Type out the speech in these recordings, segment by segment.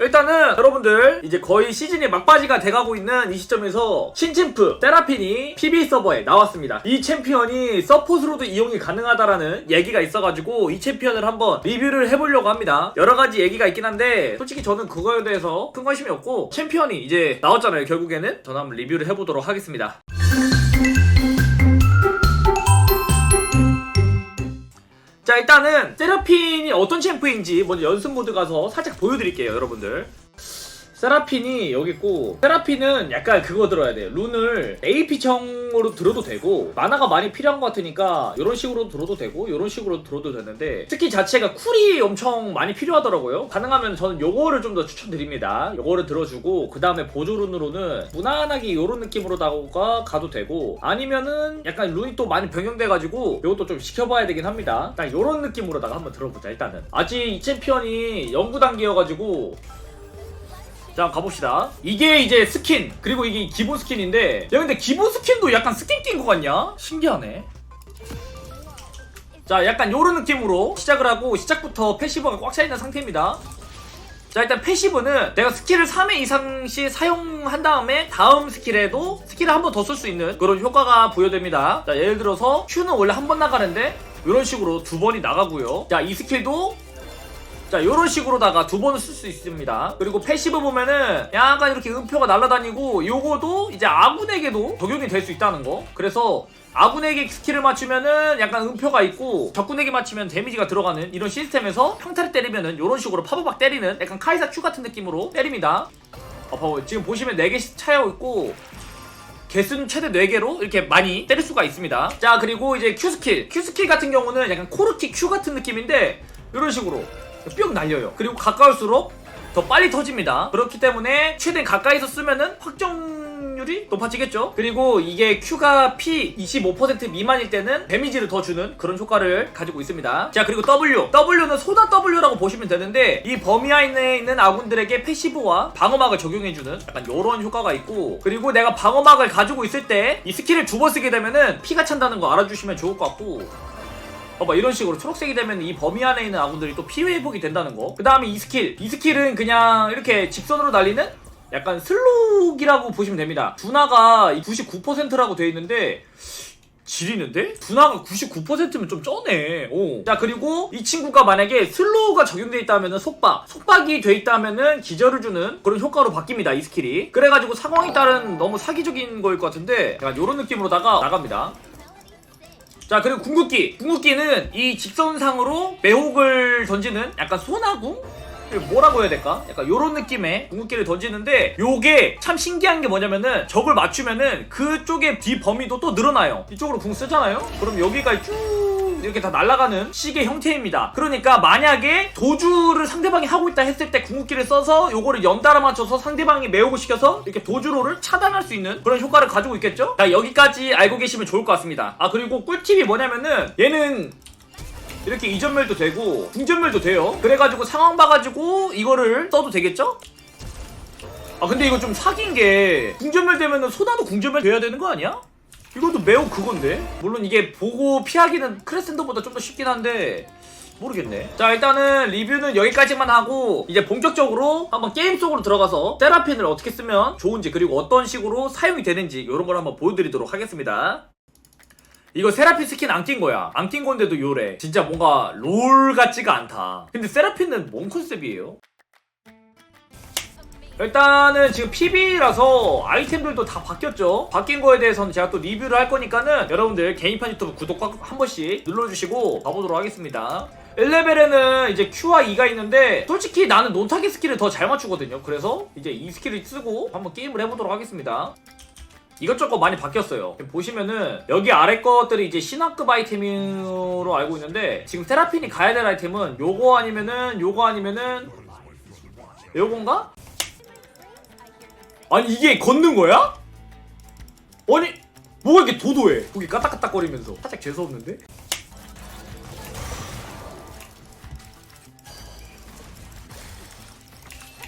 일단은 여러분들 이제 거의 시즌이 막바지가 돼가고 있는 이 시점에서 신챔프 세라핀이 PB 서버에 나왔습니다. 이 챔피언이 서폿으로도 이용이 가능하다라는 얘기가 있어가지고 이 챔피언을 한번 리뷰를 해보려고 합니다. 여러 가지 얘기가 있긴 한데 솔직히 저는 그거에 대해서 큰 관심이 없고 챔피언이 이제 나왔잖아요. 결국에는 저는 한번 리뷰를 해보도록 하겠습니다. 자 일단은 세라핀이 어떤 챔프인지 먼저 연습 모드 가서 살짝 보여드릴게요 여러분들 세라핀이 여기 있고 세라핀은 약간 그거 들어야 돼요. 룬을 AP청으로 들어도 되고 만화가 많이 필요한 것 같으니까 이런 식으로 들어도 되고 이런 식으로 들어도 되는데 스킬 자체가 쿨이 엄청 많이 필요하더라고요. 가능하면 저는 요거를 좀 더 추천드립니다. 요거를 들어주고 그 다음에 보조 룬으로는 무난하게 이런 느낌으로다가 가도 되고 아니면은 약간 룬이 또 많이 변경돼가지고 이것도 좀 시켜봐야 되긴 합니다. 딱 이런 느낌으로다가 한번 들어보자 일단은. 아직 이 챔피언이 연구 단계여가지고 자 가봅시다. 이게 이제 스킨 그리고 이게 기본 스킨인데 야 근데 기본 스킨도 약간 스킨 낀 것 같냐? 신기하네. 자 약간 요런 느낌으로 시작을 하고 시작부터 패시브가 꽉 차있는 상태입니다. 자 일단 패시브는 내가 스킬을 3회 이상씩 사용한 다음에 다음 스킬에도 스킬을 한 번 더 쓸 수 있는 그런 효과가 부여됩니다. 자 예를 들어서 Q는 원래 한 번 나가는데 이런 식으로 두 번이 나가고요. 자 이 스킬도 자 이런 식으로다가 두 번을 쓸 수 있습니다. 그리고 패시브 보면은 약간 이렇게 음표가 날아다니고 요거도 이제 아군에게도 적용이 될 수 있다는 거. 그래서 아군에게 스킬을 맞추면은 약간 음표가 있고 적군에게 맞추면 데미지가 들어가는 이런 시스템에서 평타를 때리면은 이런 식으로 파바박 때리는 약간 카이사 Q 같은 느낌으로 때립니다. 어, 봐봐 지금 보시면 4개씩 차여 있고 개수는 최대 4개로 이렇게 많이 때릴 수가 있습니다. 자 그리고 이제 Q 스킬. Q 스킬 같은 경우는 약간 코르키 Q 같은 느낌인데 이런 식으로 뿅 날려요. 그리고 가까울수록 더 빨리 터집니다. 그렇기 때문에 최대한 가까이서 쓰면은 확정 률이 높아지겠죠? 그리고 이게 Q가 P 25% 미만일 때는 데미지를 더 주는 그런 효과를 가지고 있습니다. 자 그리고 W. W는 소다 W라고 보시면 되는데 이 범위 안에 있는 아군들에게 패시브와 방어막을 적용해주는 약간 이런 효과가 있고 그리고 내가 방어막을 가지고 있을 때 이 스킬을 두 번 쓰게 되면은 피가 찬다는 거 알아주시면 좋을 것 같고 봐봐 이런 식으로 초록색이 되면 이 범위 안에 있는 아군들이 또 피해 회복이 된다는 거. 그 다음에 이 스킬. 이 스킬은 그냥 이렇게 직선으로 날리는 약간 슬록이라고 보시면 됩니다. 두나가 99%라고 되어 있는데 지리는데? 두나가 99%면 좀 쩌네. 오. 자, 그리고 이 친구가 만약에 슬로우가 적용돼 있다면은 속박. 속박이 돼 있다면은 기절을 주는 그런 효과로 바뀝니다, 이 스킬이. 그래가지고 상황에 따른 너무 사기적인 거일 것 같은데, 약간 이런 느낌으로다가 나갑니다. 자 그리고 궁극기 궁극기는 이 직선상으로 매혹을 던지는 약간 소나궁? 뭐라고 해야 될까? 약간 요런 느낌의 궁극기를 던지는데 요게 참 신기한 게 뭐냐면은 적을 맞추면은 그쪽의 뒤 범위도 또 늘어나요 이쪽으로 궁 쓰잖아요? 그럼 여기가 쭉 이렇게 다 날아가는 식의 형태입니다 그러니까 만약에 도주를 상대방이 하고 있다 했을 때 궁극기를 써서 요거를 연달아 맞춰서 상대방이 매혹을 시켜서 이렇게 도주로를 차단할 수 있는 그런 효과를 가지고 있겠죠? 자 여기까지 알고 계시면 좋을 것 같습니다 아 그리고 꿀팁이 뭐냐면은 얘는 이렇게 이전멸도 되고 궁전멸도 돼요 그래가지고 상황 봐가지고 이거를 써도 되겠죠? 아 근데 이거 좀 사기인 게 궁전멸 되면은 소나도 궁전멸 돼야 되는 거 아니야? 이것도 매우 그건데? 물론 이게 보고 피하기는 크레센더보다 좀 더 쉽긴 한데 모르겠네 자 일단은 리뷰는 여기까지만 하고 이제 본격적으로 한번 게임 속으로 들어가서 세라핀을 어떻게 쓰면 좋은지 그리고 어떤 식으로 사용이 되는지 이런 걸 한번 보여드리도록 하겠습니다 이거 세라핀 스킨 안 낀 거야. 안 낀 건데도 요래. 진짜 뭔가 롤 같지가 않다. 근데 세라핀은 뭔 컨셉이에요? 일단은 지금 PB라서 아이템들도 다 바뀌었죠. 바뀐 거에 대해서는 제가 또 리뷰를 할 거니까는 여러분들 개인판 유튜브 구독 꼭한 번씩 눌러주시고 가보도록 하겠습니다. 1레벨에는 이제 Q와 E가 있는데 솔직히 나는 논타기 스킬을 더 잘 맞추거든요. 그래서 이제 이 스킬을 쓰고 한번 게임을 해보도록 하겠습니다. 이것저것 많이 바뀌었어요. 보시면은 여기 아래 것들이 이제 신화급 아이템으로 알고 있는데 지금 세라핀이 가야 될 아이템은 요거 아니면은 요거 아니면은 요건가? 아니 이게 걷는 거야? 아니 뭐가 이렇게 도도해? 거기 까딱까딱거리면서 살짝 재수없는데?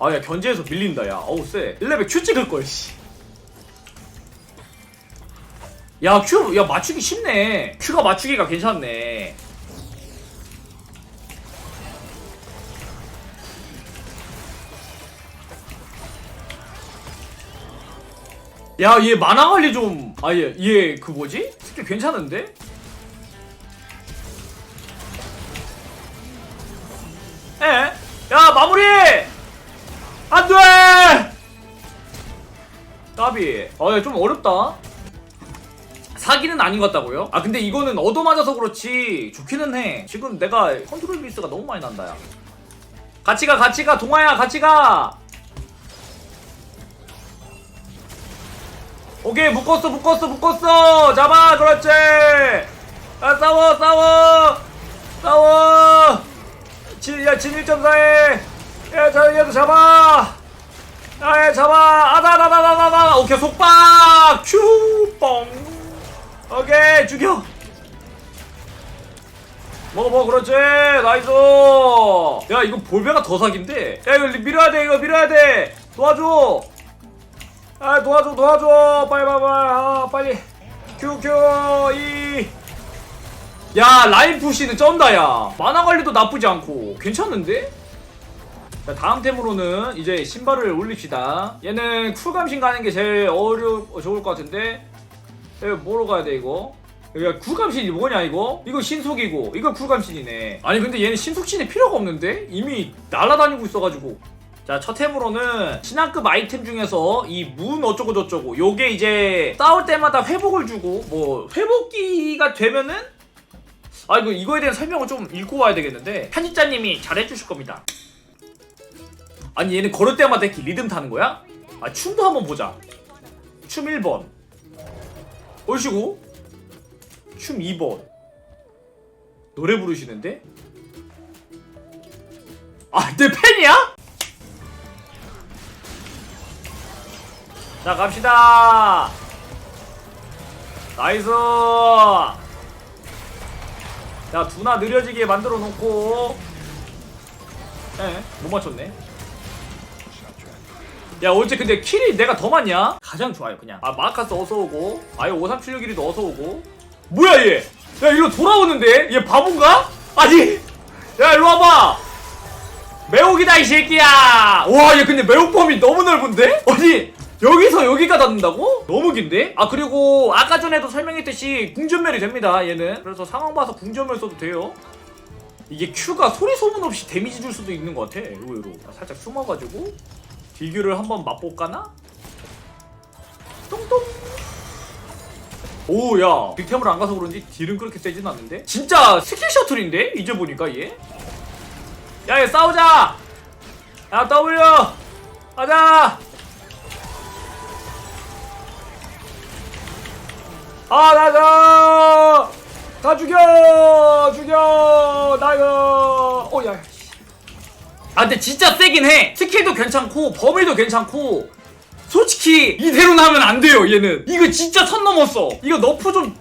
아야 견제에서 밀린다 야 어우 쎄 1레벨 Q 찍을걸 씨 야, 큐, 야, 맞추기 쉽네. 큐가 맞추기가 괜찮네. 야, 얘 만화 관리 좀. 아, 얘, 얘, 그 뭐지? 스킬 괜찮은데? 에? 야, 마무리! 안 돼! 까비. 아, 어렵다. 사기는 아닌 것 같다고요? 아, 근데 이거는 얻어맞아서 그렇지. 좋기는 해. 지금 내가 컨트롤 미스가 너무 많이 난다, 야. 같이 가, 같이 가, 동아야, 같이 가! 오케이 묶었어 묶었어 묶었어. 잡아 그렇지. 아 싸워 싸워. 싸워. 진야 진 1.4에. 야저 얘도 잡아. 야얘 잡아. 아다다다다다다 오케이 속박. 큐뻥. 오케이 죽여. 먹어 먹어 그렇지. 나이스. 야 이거 볼베가 더 사기인데. 야 이거 밀어야 돼 이거 밀어야 돼. 도와줘 아 도와줘 도와줘. 빨리 빨리 빨리. 아 빨리. 큐큐. 이야 라인 푸시는 쩐다 야. 만화 관리도 나쁘지 않고. 괜찮은데? 자 다음 템으로는 이제 신발을 올립시다. 얘는 쿨감신 가는 게 제일 어려 좋을 것 같은데? 에 뭐로 가야 돼 이거? 야 쿨감신이 뭐냐 이거? 이거 신속이고. 이거 쿨감신이네. 아니 근데 얘는 신속신이 필요가 없는데? 이미 날아다니고 있어가지고 자, 첫 템으로는 신화급 아이템 중에서 이 문 어쩌고 저쩌고 요게 이제 싸울 때마다 회복을 주고 뭐 회복기가 되면은 아 이거 이거에 대한 설명을 좀 읽고 와야 되겠는데 편집자님이 잘해주실 겁니다. 아니 얘는 걸을 때마다 이렇게 리듬 타는 거야? 아 춤도 한번 보자. 춤 1번. 얼씨구. 춤 2번. 노래 부르시는데? 아, 내 팬이야? 자 갑시다. 나이스. 자 두나 느려지게 만들어 놓고. 에못 맞췄네. 야 어째 근데 킬이 내가 더 많냐? 가장 좋아요 그냥. 아 마카스 어서오고. 아예 5376일이도 어서오고. 뭐야 얘 야 이거 돌아오는데? 얘 바본가? 아니! 야 일로 와봐! 매혹이다 이 새끼야! 와 얘 근데 매혹범위 너무 넓은데? 아니 여기서 여기가 닿는다고? 너무 긴데? 아 그리고 아까 전에도 설명했듯이 궁전멸이 됩니다 얘는 그래서 상황 봐서 궁전멸 써도 돼요 이게 Q가 소리 소문 없이 데미지 줄 수도 있는 것 같아 의외로 아, 살짝 숨어가지고 딜교를 한번 맛볼까나? 똥똥 오야 빅템을 안 가서 그런지 딜은 그렇게 세진 않는데? 진짜 스킬 셔틀인데? 이제 보니까 얘? 야얘 싸우자 야 W 가자 아 나가 다 죽여! 죽여! 나가 오야. 아 근데 진짜 세긴 해. 스킬도 괜찮고 범위도 괜찮고 솔직히 이대로 나면 안 돼요 얘는. 이거 진짜 선 넘었어. 이거 너프 좀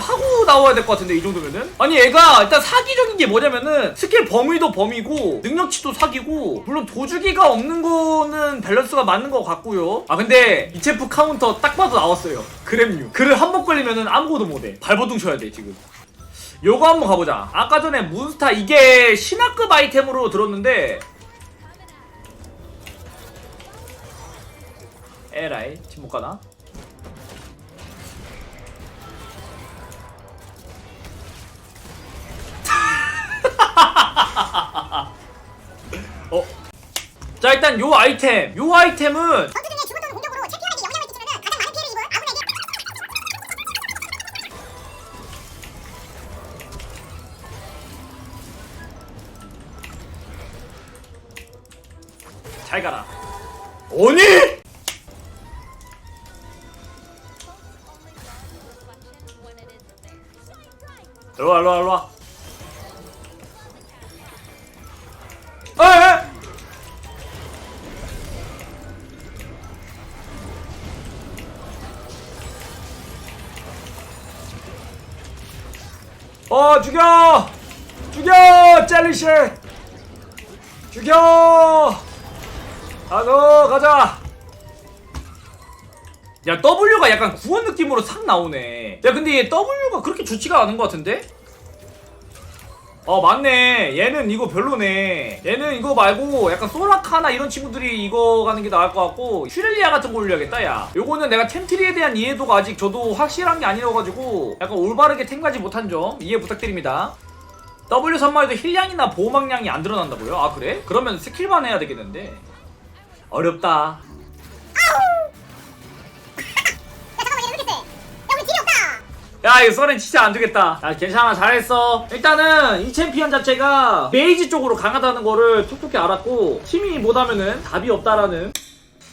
하고 나와야 될 것 같은데 이 정도면은? 아니 얘가 일단 사기적인 게 뭐냐면은 스킬 범위도 범위고 능력치도 사기고 물론 도주기가 없는 거는 밸런스가 맞는 것 같고요. 아 근데 이체프 카운터 딱 봐도 나왔어요. 그램류. 그를 한 번 걸리면은 아무것도 못해. 발버둥 쳐야 돼 지금. 요거 한번 가보자. 아까 전에 몬스타 이게 신화급 아이템으로 들었는데 에라이 침묵 가나? 어? 자 일단 요 아이템 요 아이템은 전투 중에 주문 또는 공격으로 챔피언에게 영향을 끼치면 가장 많은 피해를 입은 아군에게 잘 가라 오니? 일로와 일로와 일로와 어 죽여! 죽여! 젤리씨 죽여! 가서 가자! 야 W가 약간 구원 느낌으로 싹 나오네. 야 근데 얘 W가 그렇게 좋지가 않은 것 같은데? 어 맞네. 얘는 이거 별로네. 얘는 이거 말고 약간 소라카나 이런 친구들이 이거 가는 게 나을 것 같고 슈렐리아 같은 거 올려야겠다 야. 요거는 내가 템트리에 대한 이해도가 아직 저도 확실한 게 아니라가지고 약간 올바르게 템가지 못한 점 이해 부탁드립니다. W 선마에도 힐량이나 보호막량이 안 드러난다고요? 아 그래? 그러면 스킬만 해야 되겠는데? 어렵다 야 이거 써렌 진짜 안 되겠다. 야 괜찮아 잘했어. 일단은 이 챔피언 자체가 메이지 쪽으로 강하다는 거를 톡톡히 알았고 힘이 못하면은 답이 없다라는.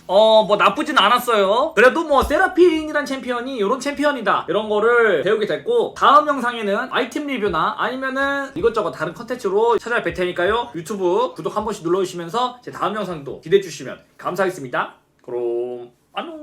어 뭐 나쁘진 않았어요. 그래도 뭐 세라핀이란 챔피언이 이런 챔피언이다. 이런 거를 배우게 됐고 다음 영상에는 아이템 리뷰나 아니면은 이것저것 다른 컨텐츠로 찾아뵐 테니까요. 유튜브 구독 한 번씩 눌러주시면서 제 다음 영상도 기대해 주시면 감사하겠습니다. 그럼 안녕